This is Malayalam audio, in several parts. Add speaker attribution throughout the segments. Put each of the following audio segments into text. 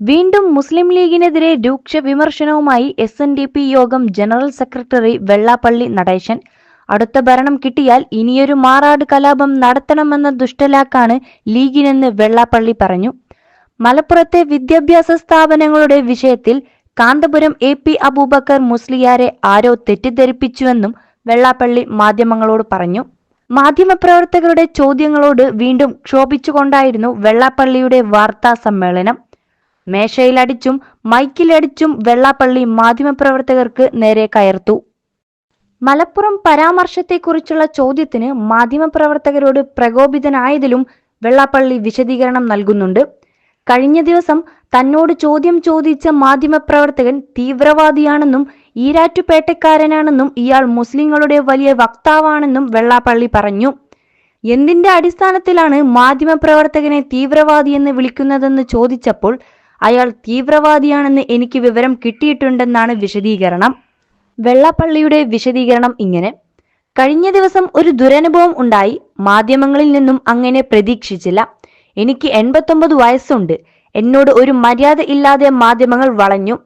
Speaker 1: വീണ്ടും മുസ്ലിം ലീഗിനെതിരെ രൂക്ഷ വിമർശനവുമായി എസ് എൻ ഡി പി യോഗം ജനറൽ സെക്രട്ടറി വെള്ളാപ്പള്ളി നടേശൻ. അടുത്ത ഭരണം കിട്ടിയാൽ ഇനിയൊരു മാറാട് കലാപം നടത്തണമെന്ന ദുഷ്ടലാക്കാണ് ലീഗിനെന്ന് വെള്ളാപ്പള്ളി പറഞ്ഞു. മലപ്പുറത്തെ വിദ്യാഭ്യാസ സ്ഥാപനങ്ങളുടെ വിഷയത്തിൽ കാന്തപുരം എ പി അബൂബക്കർ മുസ്ലിയാരെ ആരോ തെറ്റിദ്ധരിപ്പിച്ചുവെന്നും വെള്ളാപ്പള്ളി മാധ്യമങ്ങളോട് പറഞ്ഞു. മാധ്യമപ്രവർത്തകരുടെ ചോദ്യങ്ങളോട് വീണ്ടും ക്ഷോഭിച്ചുകൊണ്ടായിരുന്നു വെള്ളാപ്പള്ളിയുടെ വാർത്താ സമ്മേളനം. മേശയിലടിച്ചും മൈക്കിലടിച്ചും വെള്ളാപ്പള്ളി മാധ്യമപ്രവർത്തകർക്ക് നേരെ കയർത്തു. മലപ്പുറം പരാമർശത്തെക്കുറിച്ചുള്ള ചോദ്യത്തിന് മാധ്യമപ്രവർത്തകരോട് പ്രകോപിതനായതിലും വെള്ളാപ്പള്ളി വിശദീകരണം നൽകുന്നുണ്ട്. കഴിഞ്ഞ ദിവസം തന്നോട് ചോദ്യം ചോദിച്ച മാധ്യമപ്രവർത്തകൻ തീവ്രവാദിയാണെന്നും ഈരാറ്റുപേട്ടക്കാരനാണെന്നും ഇയാൾ മുസ്ലിങ്ങളുടെ വലിയ വക്താവാണെന്നും വെള്ളാപ്പള്ളി പറഞ്ഞു. എന്തിന്റെ അടിസ്ഥാനത്തിലാണ് മാധ്യമപ്രവർത്തകനെ തീവ്രവാദി എന്ന് വിളിക്കുന്നതെന്ന് ചോദിച്ചപ്പോൾ അയാൾ തീവ്രവാദിയാണെന്ന് എനിക്ക് വിവരം കിട്ടിയിട്ടുണ്ടെന്നാണ് വിശദീകരണം. വെള്ളാപ്പള്ളിയുടെ വിശദീകരണം ഇങ്ങനെ. കഴിഞ്ഞ ദിവസം ഒരു ദുരനുഭവം ഉണ്ടായി. മാധ്യമങ്ങളിൽ നിന്നും അങ്ങനെ പ്രതീക്ഷിച്ചില്ല. എനിക്ക് എൺപത്തൊമ്പത് വയസ്സുണ്ട്. എന്നോട് ഒരു മര്യാദ ഇല്ലാതെ മാധ്യമങ്ങൾ വളഞ്ഞു.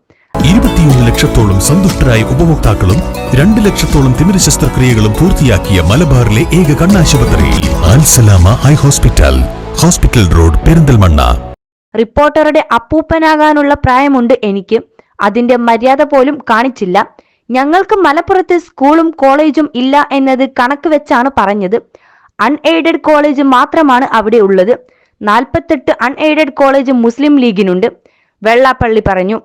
Speaker 2: ഇരുപത്തിയൊന്ന് ലക്ഷത്തോളം സന്തുഷ്ടരായ ഉപഭോക്താക്കളും രണ്ട് ലക്ഷത്തോളം തിമിര ശസ്ത്രക്രിയകളും പൂർത്തിയാക്കിയ മലബാറിലെ ഏക കണ്ണാശുപത്രി ഹോസ്പിറ്റൽ. Hospital road Perinthalmanna.
Speaker 1: റിപ്പോർട്ടറുടെ അപ്പൂപ്പനാകാനുള്ള പ്രായമുണ്ട് എനിക്ക്. അതിന്റെ മര്യാദ പോലും കാണിച്ചില്ല. ഞങ്ങൾക്ക് മലപ്പുറത്ത് സ്കൂളും കോളേജും ഇല്ല എന്നത് കണക്ക് വെച്ചാണ് പറഞ്ഞത്. അൺഎയ്ഡഡ് കോളേജ് മാത്രമാണ് അവിടെ ഉള്ളത്. നാൽപ്പത്തെട്ട് അൺഎയ്ഡഡ് കോളേജ് മുസ്ലിം ലീഗിനുണ്ട്. വെള്ളാപ്പള്ളി പറഞ്ഞു.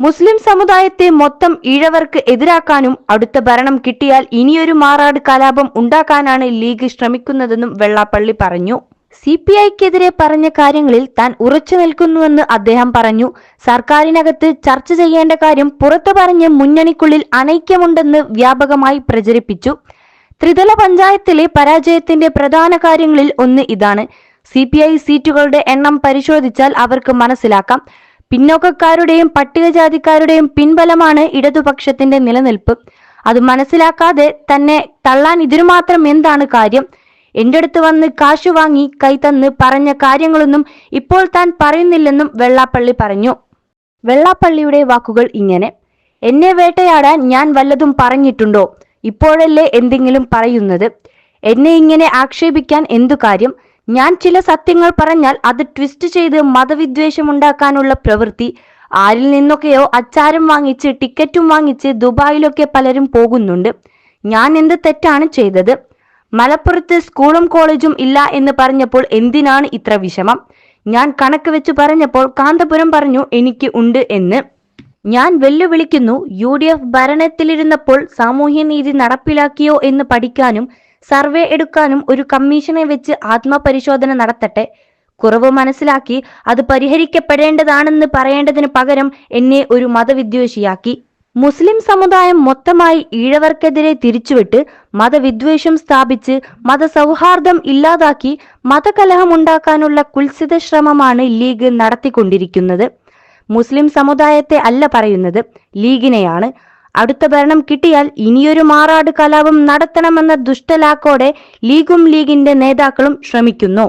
Speaker 1: മുസ്ലിം സമുദായത്തെ മൊത്തം ഈഴവർക്ക് എതിരാക്കാനും അടുത്ത ഭരണം കിട്ടിയാൽ ഇനിയൊരു മാറാട് കലാപം ഉണ്ടാക്കാനാണ് ലീഗ് ശ്രമിക്കുന്നതെന്നും വെള്ളാപ്പള്ളി പറഞ്ഞു. സി പി ഐക്കെതിരെ പറഞ്ഞ കാര്യങ്ങളിൽ താൻ ഉറച്ചു നിൽക്കുന്നുവെന്ന് അദ്ദേഹം പറഞ്ഞു. സർക്കാരിനകത്ത് ചർച്ച ചെയ്യേണ്ട കാര്യം പുറത്തു പറഞ്ഞ് മുന്നണിക്കുള്ളിൽ അനൈക്യമുണ്ടെന്ന് വ്യാപകമായി പ്രചരിപ്പിച്ചു. ത്രിതല പഞ്ചായത്തിലെ പരാജയത്തിന്റെ പ്രധാന കാര്യങ്ങളിൽ ഒന്ന് ഇതാണ്. സി പി ഐ സീറ്റുകളുടെ എണ്ണം പരിശോധിച്ചാൽ അവർക്ക് മനസ്സിലാക്കാം. പിന്നോക്കക്കാരുടെയും പട്ടികജാതിക്കാരുടെയും പിൻബലമാണ് ഇടതുപക്ഷത്തിന്റെ നിലനിൽപ്പ്. അത് മനസ്സിലാക്കാതെ തന്നെ തള്ളാൻ ഇതിനു മാത്രം എന്താണ് കാര്യം? എന്റെ അടുത്ത് വന്ന് കാശു വാങ്ങി കൈതന്ന് പറഞ്ഞ കാര്യങ്ങളൊന്നും ഇപ്പോൾ താൻ പറയുന്നില്ലെന്നും വെള്ളാപ്പള്ളി പറഞ്ഞു. വെള്ളാപ്പള്ളിയുടെ വാക്കുകൾ ഇങ്ങനെ എന്നെ വേട്ടയാടാൻ ഞാൻ വല്ലതും പറഞ്ഞിട്ടുണ്ടോ? ഇപ്പോഴല്ലേ എന്തെങ്കിലും പറയുന്നത്? എന്നെ ഇങ്ങനെ ആക്ഷേപിക്കാൻ എന്തു കാര്യം? ഞാൻ ചില സത്യങ്ങൾ പറഞ്ഞാൽ അത് ട്വിസ്റ്റ് ചെയ്ത് മതവിദ്വേഷമുണ്ടാക്കാനുള്ള പ്രവൃത്തി. ആരിൽ നിന്നൊക്കെയോ അച്ചാരം വാങ്ങിച്ച് ടിക്കറ്റും വാങ്ങിച്ച് ദുബായിലൊക്കെ പലരും പോകുന്നുണ്ട്. ഞാൻ എന്ത് തെറ്റാണ് ചെയ്തത്? മലപ്പുറത്ത് സ്കൂളും കോളേജും ഇല്ല എന്ന് പറഞ്ഞപ്പോൾ എന്തിനാണ് ഇത്ര വിഷമം? ഞാൻ കണക്ക് വെച്ച് പറഞ്ഞപ്പോൾ കാന്തപുരം പറഞ്ഞു എനിക്ക് ഉണ്ട് എന്ന്. ഞാൻ വെല്ലുവിളിക്കുന്നു യു ഡി എഫ് ഭരണത്തിലിരുന്നപ്പോൾ സാമൂഹ്യനീതി നടപ്പിലാക്കിയോ എന്ന് പഠിക്കാനും സർവേ എടുക്കാനും ഒരു കമ്മീഷനെ വെച്ച് ആത്മപരിശോധന നടത്തട്ടെ. കുറവ് മനസ്സിലാക്കി അത് പരിഹരിക്കപ്പെടേണ്ടതാണെന്ന് പറയേണ്ടതിന് പകരം എന്നെ ഒരു മതവിദ്വേഷിയാക്കി. മുസ്ലിം സമുദായം മൊത്തമായി ഈഴവർക്കെതിരെ തിരിച്ചുവിട്ട് മതവിദ്വേഷം സ്ഥാപിച്ച് മതസൗഹാർദ്ദം ഇല്ലാതാക്കി മതകലഹമുണ്ടാക്കാനുള്ള കുൽസിത ശ്രമമാണ് ലീഗ് നടത്തിക്കൊണ്ടിരിക്കുന്നത്. മുസ്ലിം സമുദായത്തെ അല്ല പറയുന്നത് ലീഗിനെയാണ്. അടുത്ത ഭരണം കിട്ടിയാൽ ഇനിയൊരു മാറാട് കലാപം നടത്തണമെന്ന ദുഷ്ടലാക്കോടെ ലീഗും ലീഗിന്റെ നേതാക്കളും ശ്രമിക്കുന്നു.